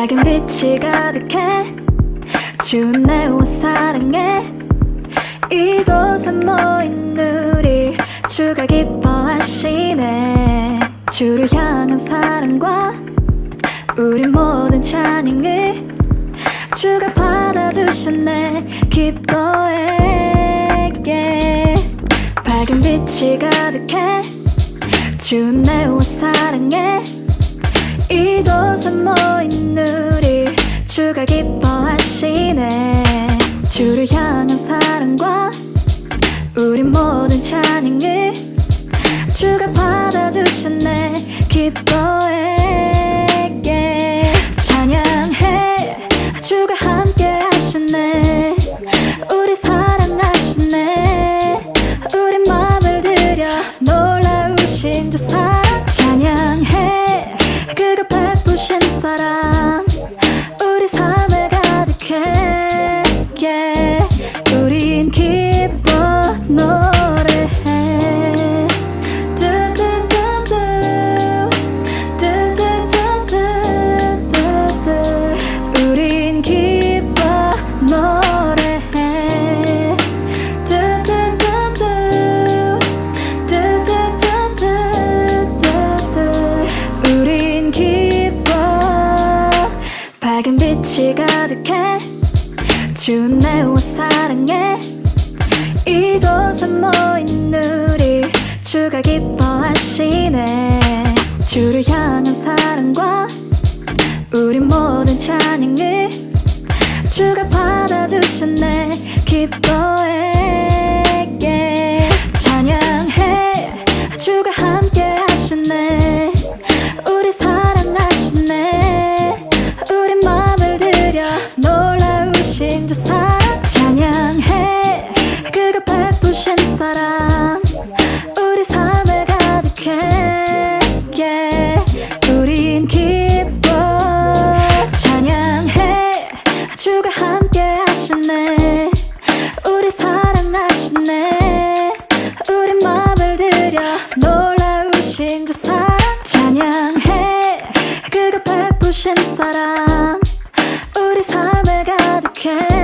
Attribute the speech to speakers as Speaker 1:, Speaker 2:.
Speaker 1: 밝은 빛이 가득해. 추운 내 옷 사랑해. 이곳에 모인 우릴 주가 기뻐하시네. 주를 향한 사랑과 우리 모든 찬양을 주가 받아주셨네 yeah. 밝은 빛이 가득해. 추운 내 옷 사랑해 이곳에 모인 우릴 주가 기뻐하시 빛이 가득해. 추운 내옷 사랑해. 이곳에 모인 우릴 주가 기뻐하시네 주를 향한 사랑과 우리 모든 찬양을 주가 받아주셨네 기뻐 놀라우신 그 사람 찬양해. 그가 베푸신 사람 우리 삶을 가득해.